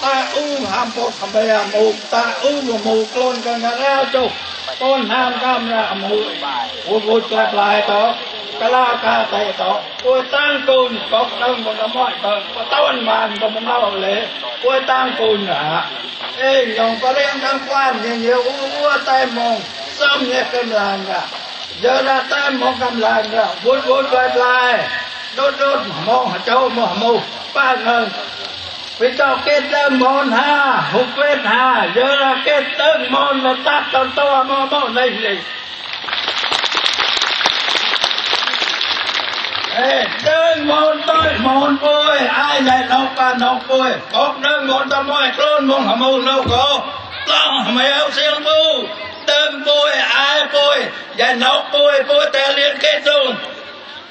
ta u ham po tham bè mù ta u mù mù clon cần ngã ra chục con nam cam ra âm hư vô vô cho lại to cả la cả tay to. Ôi tăng cùn có đông một đám mọi tầng, có tôn màn có một đau lễ ôi tăng cùn à ê nhồng có liên tăng quan nhiều nhiều u tay mông xong nhẹ cơm làng cả giờ là tay mông cơm làng cả vô vô cho lại. Đốt đốt mong châu mông mù ba ngân vì cho kết đơn môn ha hụt kết ha giờ là kết đơn môn là tắt tao to mô mô này gì Ê, đơn môn tôi môn vui ai dạy nấu ca nấu vui bốc đơn môn tôi môi trôn môn hầm mù nấu cổ lòng hả mày siêu mù đơn vui ai vui dạy nấu vui vui tè liên kết luôn.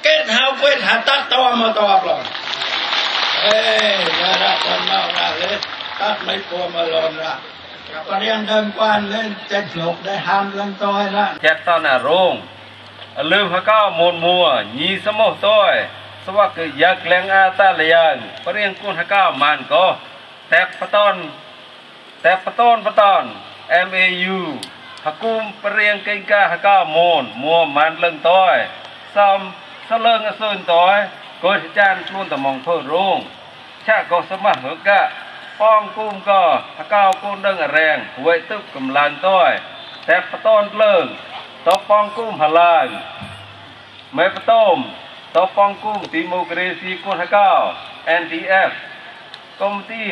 Kết hào quyết hả tắt to mà to rồi เอ้ยอย่ารักคนอกรักเลยตัดไม่กลัวมาลอนละก็เรียนเดิมกวนเล่นเจ็ดหลกได้ห้ามลังต้อยละเจ็ดตอนน่ะโรงลืมพะก้าหมดมัวยีสมอต้อยสวักยักแรงอาตาเลียงปเรียงกุ้นพะก้ามันก็แตบปะต้นแตบปะต้นปะต้น MAU ฮักกุมปรียงเก่งกาฮักก้าวมนมัวมันเลิงต้อยซ้ำสเลิงอสุนต้อย កោចានខ្លួនតមងធ្វើរងឆាកោសមះហកៈប៉ងគុំកោហកោកូនដឹងរាំងហួយទឹកកំឡានតយតែបតនលើងតបបងគុំហឡាយមេបតមតបបងគុំទីម៉ូក្រាស៊ីគុនហកោ NDF កុំទី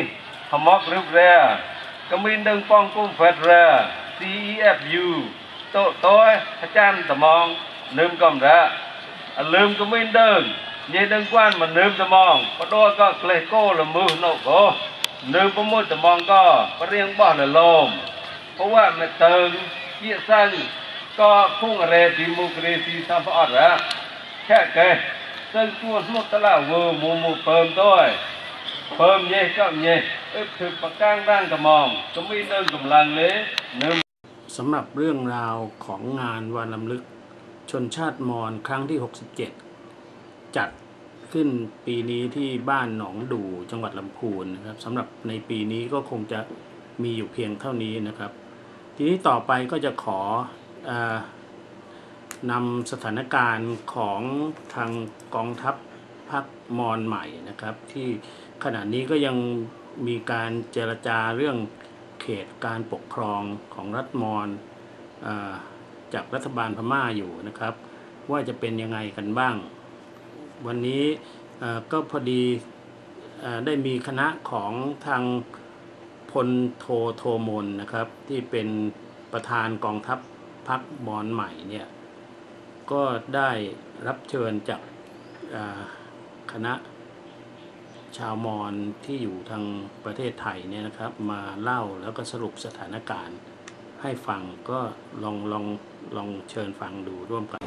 ហមករុបរែកមីនដឹងបងគុំ Federal CEFU តតយអាចារ្យតំងនឹមកំរៈអលឹមកមីនដឹង ញេដឹងគួនមនឹមតំងបដោក៏ក្លេះគោលមឺណូក៏នឹមប្រមុតតំងក៏ប្រៀងបោះលលមเพราะว่ามันเติงเยี่ยสั้น ก็พุ่งอะไรดีโมกรีซีสัมปอดละแค่แกซึ่งตัวสมุตละเวอร์มูมูเปิมด้วยเปิมเย่ก็เย่เอ๊ะคือปากกางร่างกระมองก็มีเดินกำลังเลยเนื้อ สำหรับเรื่องราวของงานวันลำลึกชนชาติมอญครั้งที่ 67 จัดขึ้นปีนี้ที่บ้านหนองดูจังหวัดลำพูนนะครับสำหรับในปีนี้ก็คงจะมีอยู่เพียงเท่านี้นะครับ ทีนี้ต่อไปก็จะขออนำสถานการณ์ของทางกองทัพภาคมอญใหม่นะครับ ที่ขณะนี้ก็ยังมีการเจรจาเรื่องเขตการปกครองของรัฐมอญเอ่อจากรัฐบาลพม่าอยู่นะครับ ว่าจะเป็นยังไงกันบ้าง วันนี้ก็พอดีอได้มีคณะของทางพลโทโทมนนะครับ ที่เป็นประธานกองทัพพักมอญใหม่เนี่ยก็ได้รับเชิญจากคณะชาวมอญที่อยู่ทางประเทศไทยเนี่ยนะครับ มาเล่าแล้วก็สรุปสถานการณ์ให้ฟังก็ลองลองลองเชิญฟังดูร่วมกัน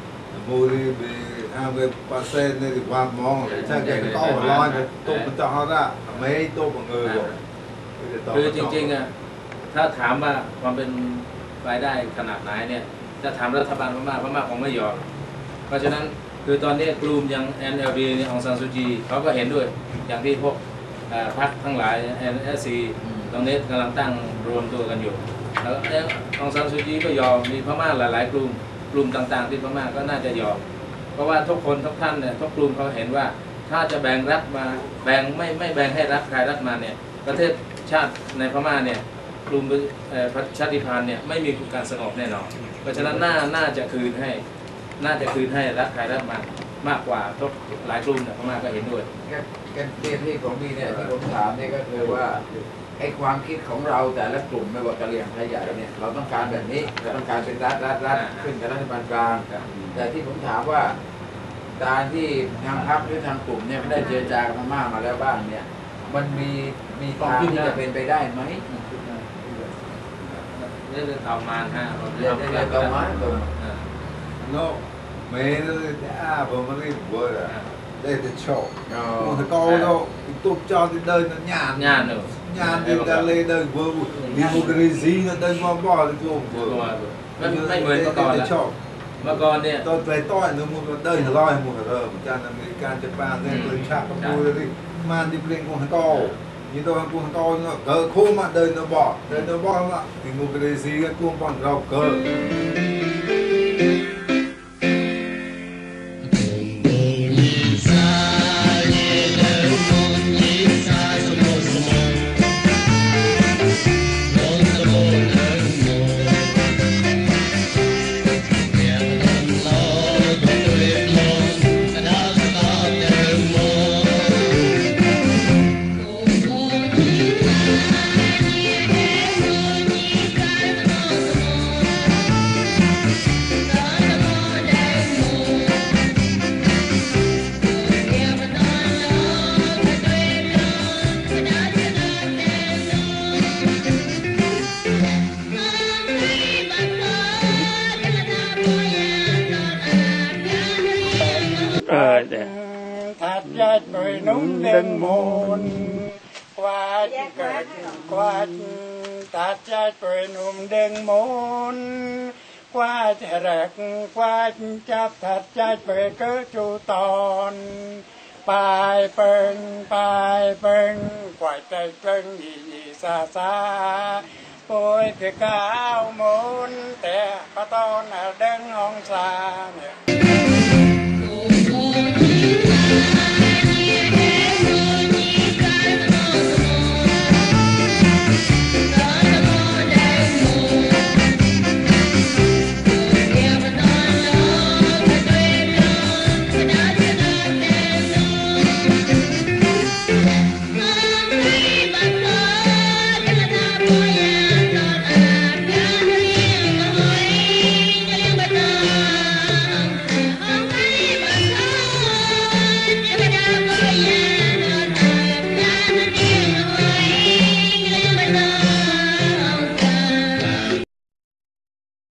đây được quên cô được làm ngồi đây hàm nữa để chọc mỏ ra đặc biệt mẹ thì ngồi đây gì làm để chơi cô để chẳng mai nên đi tập cái gì đi Rồi để để để chọc để chỉ cho để แล้วไปกูนก็หลอยกูมันจิ้มจะฮอดอะไปก็ไปกูนก็หลอยก็กูก็ตองกูทำทรายนี่กูใส่ในวันจ่องแม่อยู่นอนกูทำโน้เลย mùi bị à về bà xe này thì qua món để chắc cái to lo này tô mình cho họ ra mấy tô bằng người rồi คือจริงๆอะถ้าถามว่าความเป็นรายได้ขนาดไหนเนี่ยจะถามรัฐบาลพม่าพม่าคงไม่ยอมเพราะฉะนั้นคือตอนนี้กลุ่มอย่าง NLD เนี่ยองซานซูจีเขาก็เห็นด้วยอย่างที่พวกเอ่อพรรคทั้งหลาย NSC ตรงนี้กำลังตั้งรวมตัวกันอยู่ แล้วองซานซูจีก็ยอมมีพม่าหลาย ๆ กลุ่ม กลุ่มต่างๆที่พม่าก็น่าจะยอม เพราะว่าทุกคนทุกท่านเนี่ยทุกกลุ่มเขาเห็นว่าถ้าจะแบ่งรัฐมาแบ่งไม่ไม่แบ่งให้รัฐใครรัฐมาเนี่ยประเทศชาติในพม่าเนี่ยกลุ่มชาติพันธุ์เนี่ยไม่มีการสงบแน่นอน เพราะฉะนั้นน่าน่าจะคืนให้ น่าจะคืนให้รัฐใครรัฐมัน มากกว่าทุกหลายกลุ่มเนี่ยพม่าก็เห็นด้วยกันเรียนที่ของพี่เนี่ยที่ผมถามเนี่ยก็คือว่าไอ้ความคิดของเราแต่ละกลุ่มไม่ว่ากะเหรี่ยงไทยใหญ่เนี่ยเราต้องการแบบนี้เราต้องการเป็นรัฐรัฐรัฐขึ้นกับรัฐบาลกลางแต่ที่ผมถามว่าการที่ทางพรรคหรือทางกลุ่มเนี่ยไม่ได้เจรจากับพม่ามาแล้วบ้างเนี่ย มันมีมีทางที่จะเป็นไปได้ไหมเรื่องเต่ามานฮะเรื่องเรื่องเต่ามานเต่ามา Menos de, à, vamos đi vừa rồi. À. Đây là chỗ. Một cái câu à. đâu, cái tục cho cái đời nó nhàn. Nhàn rồi. Nhàn thì ta lấy đời vừa vừa. Đi một cái gì nó đời vừa bỏ thì vừa. Vâng, đây mới có còn là. Mà còn đi. À? Tôi thấy tôi nó một cái đời nó lòi một cái đời, một cái American, Japan, ừ. nên tôi chạm vào tôi đi. Mà đi lên con câu ừ. như tôi cuồng to nó cờ khô mà đời nó bỏ đời ừ. nó bỏ mà thì ngục cái gì cái cuồng bằng rau cờ thật ra cười núng đêm môn qua cười qua thật ra cười núng đêm môn qua rạc qua chắp thật ra cười cớ chu tòn bài bưng bài bưng quài tay bưng gì gì xa xa ôi cái cao môn tè có to là đen hong xa nè